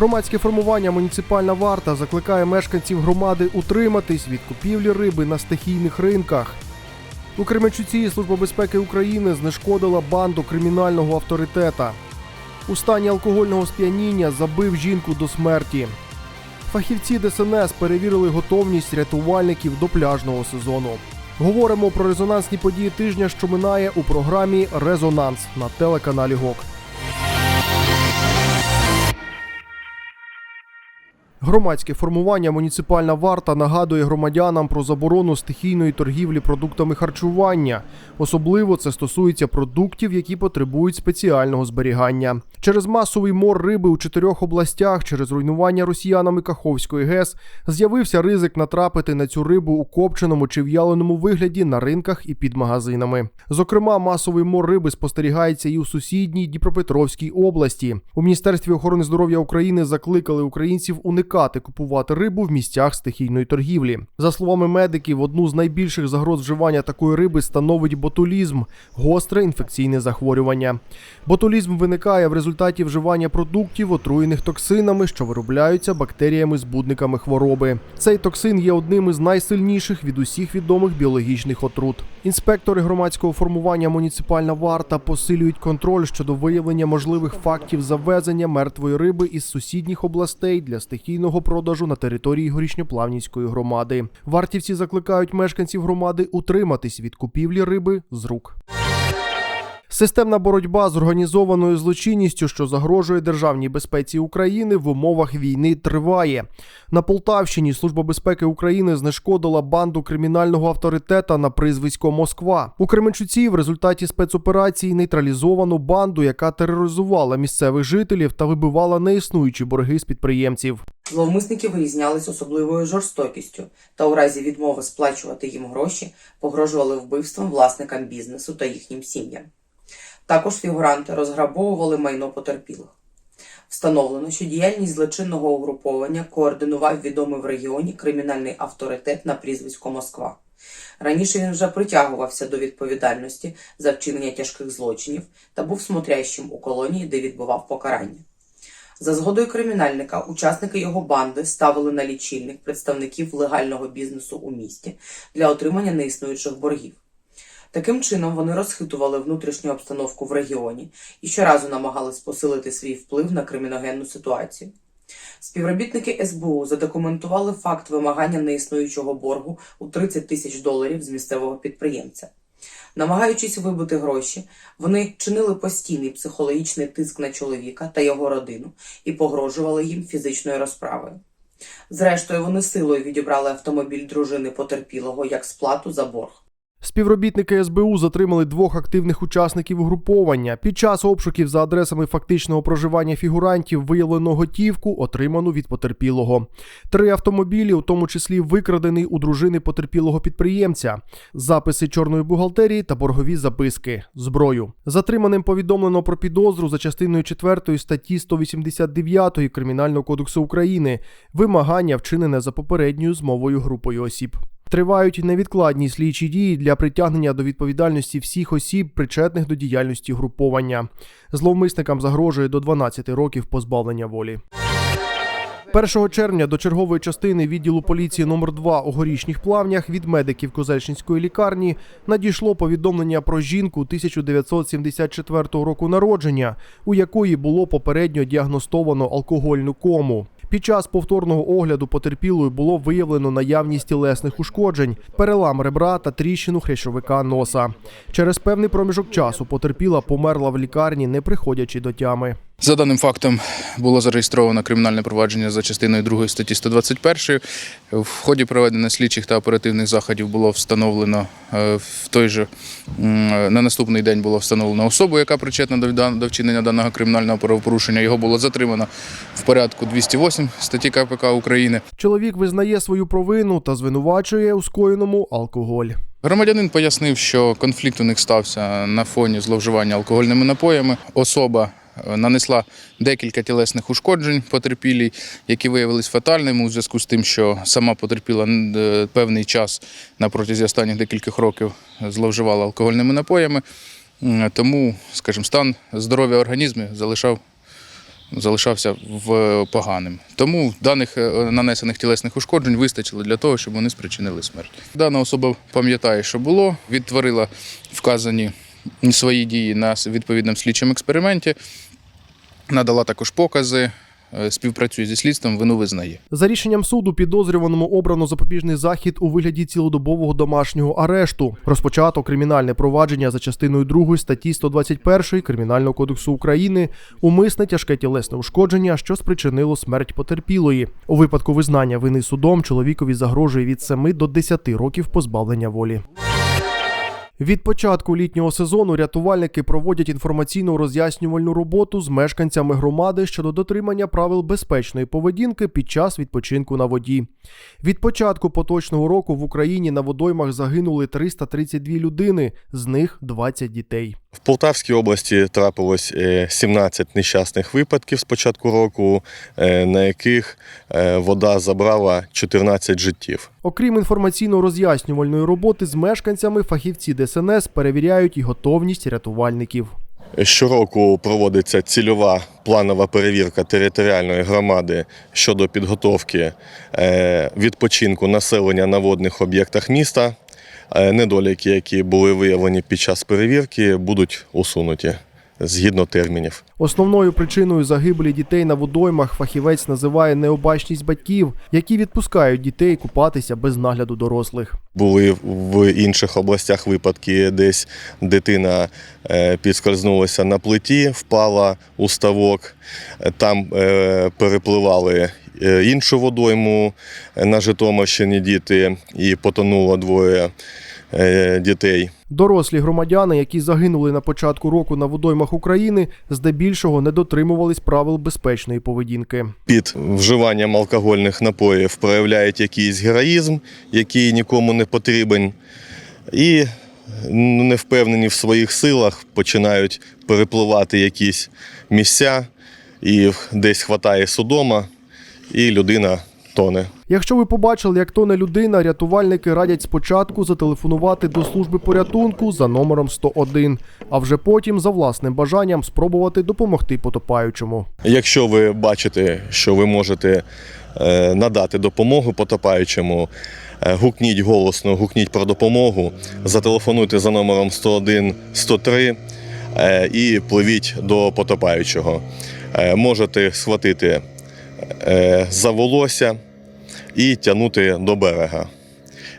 Громадське формування Муніципальна варта закликає мешканців громади утриматись від купівлі риби на стихійних ринках. У Кременчуці Служба безпеки України знешкодила банду кримінального авторитета. У стані алкогольного сп'яніння забив жінку до смерті. Фахівці ДСНС перевірили готовність рятувальників до пляжного сезону. Говоримо про резонансні події тижня, що минає у програмі Резонанс на телеканалі ГОК. Громадське формування Муніципальна варта нагадує громадянам про заборону стихійної торгівлі продуктами харчування. Особливо це стосується продуктів, які потребують спеціального зберігання. Через масовий мор риби у чотирьох областях, через руйнування росіянами Каховської ГЕС, з'явився ризик натрапити на цю рибу у копченому чи в'яленому вигляді на ринках і під магазинами. Зокрема, масовий мор риби спостерігається і у сусідній Дніпропетровській області. У Міністерстві охорони здоров'я України закликали українців уникати купувати рибу в місцях стихійної торгівлі. За словами медиків, одну з найбільших загроз вживання такої риби становить ботулізм гостре інфекційне захворювання. Ботулізм виникає в результаті вживання продуктів, отруєних токсинами, що виробляються бактеріями-збудниками хвороби. Цей токсин є одним із найсильніших від усіх відомих біологічних отрут. Інспектори громадського формування Муніципальна варта посилюють контроль щодо виявлення можливих фактів завезення мертвої риби із сусідніх областей для стихійного продажу на території горішньоплавнівської громади. Вартівці закликають мешканців громади утриматись від купівлі риби з рук. Системна боротьба з організованою злочинністю, що загрожує державній безпеці України в умовах війни, триває. На Полтавщині Служба безпеки України знешкодила банду кримінального авторитета на прізвисько Москва. У Кременчуці в результаті спецоперації нейтралізовано банду, яка тероризувала місцевих жителів та вибивала неіснуючі борги з підприємців. Зловмисники вирізнялись особливою жорстокістю та у разі відмови сплачувати їм гроші погрожували вбивством власникам бізнесу та їхнім сім'ям. Також фігуранти розграбовували майно потерпілих. Встановлено, що діяльність злочинного угруповання координував відомий в регіоні кримінальний авторитет на прізвисько Москва. Раніше він вже притягувався до відповідальності за вчинення тяжких злочинів та був смотрящим у колонії, де відбував покарання. За згодою кримінальника, учасники його банди ставили на лічильник представників легального бізнесу у місті для отримання неіснуючих боргів. Таким чином вони розхитували внутрішню обстановку в регіоні і щоразу намагались посилити свій вплив на криміногенну ситуацію. Співробітники СБУ задокументували факт вимагання неіснуючого боргу у 30 тисяч доларів з місцевого підприємця. Намагаючись вибити гроші, вони чинили постійний психологічний тиск на чоловіка та його родину і погрожували їм фізичною розправою. Зрештою, вони силою відібрали автомобіль дружини потерпілого як сплату за борг. Співробітники СБУ затримали двох активних учасників угруповання. Під час обшуків за адресами фактичного проживання фігурантів виявлено готівку, отриману від потерпілого. Три автомобілі, у тому числі викрадений у дружини потерпілого підприємця, записи чорної бухгалтерії та боргові записки, зброю. Затриманим повідомлено про підозру за частиною 4 статті 189 Кримінального кодексу України, вимагання вчинене за попередньою змовою групою осіб. Тривають невідкладні слідчі дії для притягнення до відповідальності всіх осіб, причетних до діяльності груповання. Зловмисникам загрожує до 12 років позбавлення волі. 1 червня до чергової частини відділу поліції номер 2 у горішніх плавнях від медиків Козельщинської лікарні надійшло повідомлення про жінку 1974 року народження, у якої було попередньо діагностовано алкогольну кому. Під час повторного огляду потерпілою було виявлено наявність тілесних ушкоджень, перелам ребра та тріщину хрящовика носа. Через певний проміжок часу потерпіла померла в лікарні, не приходячи до тями. За даним фактом було зареєстровано кримінальне провадження за частиною 2 статті 121. В ході проведення слідчих та оперативних заходів було встановлено е, в той же на наступний день було встановлено особу, яка причетна до вчинення даного кримінального правопорушення. Його було затримано в порядку 208 статті КПК України. Чоловік визнає свою провину та звинувачує у скоєному алкоголь. Громадянин пояснив, що конфлікт у них стався на фоні зловживання алкогольними напоями. Особа нанесла декілька тілесних ушкоджень потерпілій, які виявились фатальними у зв'язку з тим, що сама потерпіла е, певний час на протязі останніх декількох років зловживала алкогольними напоями. Тому, скажімо, стан здоров'я організму залишав залишався в поганим. Тому даних е, нанесених тілесних ушкоджень вистачило для того, щоб вони спричинили смерть. Дана особа пам'ятає, що було, відтворила вказані свої дії на відповідному слідчому експерименті, надала також покази, е, співпрацює зі слідством, вину визнає. За рішенням суду підозрюваному обрано запобіжний захід у вигляді цілодобового домашнього арешту. Розпочато кримінальне провадження за частиною 2 статті 121 Кримінального кодексу України умисне тяжке тілесне ушкодження, що спричинило смерть потерпілої. У випадку визнання вини судом чоловікові загрожує від 7 до 10 років позбавлення волі. Від початку літнього сезону рятувальники проводять інформаційну роз'яснювальну роботу з мешканцями громади щодо дотримання правил безпечної поведінки під час відпочинку на воді. Від початку поточного року в Україні на водоймах загинули 332 людини, з них 20 дітей. В Полтавській області трапилось е, 17 нещасних випадків з початку року, е, на яких е, вода забрала 14 життів. Окрім інформаційно-роз'яснювальної роботи з мешканцями, фахівці ДСНС перевіряють і готовність рятувальників. Щороку проводиться цільова планова перевірка територіальної громади щодо підготовки е, відпочинку населення на водних об'єктах міста. Е, Недоліки, які були виявлені під час перевірки, будуть усунуті згідно термінів. Основною причиною загибелі дітей на водоймах фахівець називає необачність батьків, які відпускають дітей купатися без нагляду дорослих. Були в інших областях випадки, десь дитина е, підскользнулася на плиті, впала у ставок, там е, перепливали е, іншу водойму на Житомирщині діти і потонуло двоє дітей. Дорослі громадяни, які загинули на початку року на водоймах України, здебільшого не дотримувались правил безпечної поведінки. Під вживанням алкогольних напоїв проявляють якийсь героїзм, який нікому не потрібен, і ну, не впевнені в своїх силах, починають перепливати якісь місця, і десь хватає судома, і людина тоне. Якщо ви побачили, як тоне людина, рятувальники радять спочатку зателефонувати до служби порятунку за номером 101, а вже потім за власним бажанням спробувати допомогти потопаючому. Якщо ви бачите, що ви можете е, надати допомогу потопаючому, е, гукніть голосно, гукніть про допомогу, зателефонуйте за номером 101 103 е, і пливіть до потопаючого. Можете схватити за волосся і тягнути до берега.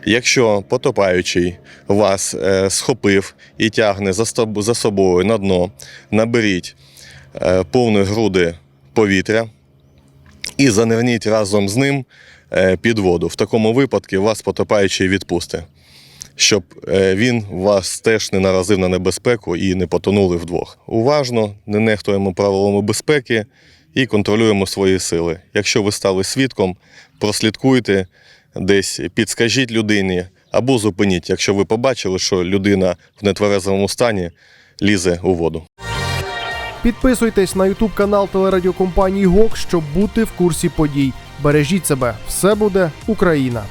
Якщо потопаючий вас е, схопив і тягне за, собою на дно, наберіть е, повні груди повітря і занирніть разом з ним е, під воду. В такому випадку вас потопаючий відпусти, щоб він вас теж не наразив на небезпеку і не потонули вдвох. Уважно, не нехтуємо правилами безпеки і контролюємо свої сили. Якщо ви стали свідком, прослідкуйте десь, підскажіть людині або зупиніть, якщо ви побачили, що людина в нетверезому стані лізе у воду. Підписуйтесь на ютуб канал телерадіокомпанії ГОК, щоб бути в курсі подій. Бережіть себе, все буде Україна!